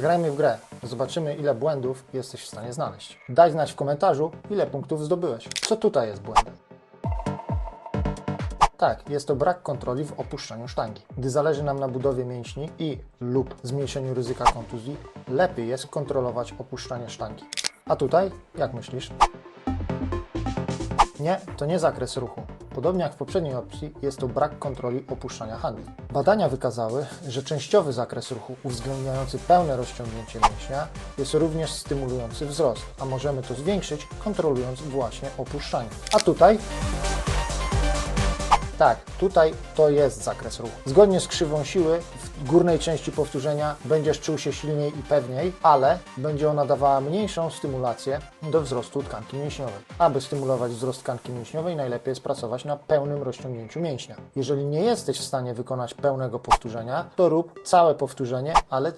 Grajmy w grę. Zobaczymy, ile błędów jesteś w stanie znaleźć. Daj znać w komentarzu, ile punktów zdobyłeś. Co tutaj jest błędem? Tak, jest to brak kontroli w opuszczaniu sztangi. Gdy zależy nam na budowie mięśni i lub zmniejszeniu ryzyka kontuzji, lepiej jest kontrolować opuszczanie sztangi. A tutaj, jak myślisz? Nie, to nie zakres ruchu. Podobnie jak w poprzedniej opcji, jest to brak kontroli opuszczania handli. Badania wykazały, że częściowy zakres ruchu uwzględniający pełne rozciągnięcie mięśnia jest również stymulujący wzrost, a możemy to zwiększyć kontrolując właśnie opuszczanie. A tutaj tak, tutaj to jest zakres ruchu. Zgodnie z krzywą siły w górnej części powtórzenia będziesz czuł się silniej i pewniej, ale będzie ona dawała mniejszą stymulację do wzrostu tkanki mięśniowej. Aby stymulować wzrost tkanki mięśniowej, najlepiej jest pracować na pełnym rozciągnięciu mięśnia. Jeżeli nie jesteś w stanie wykonać pełnego powtórzenia, to rób całe powtórzenie, ale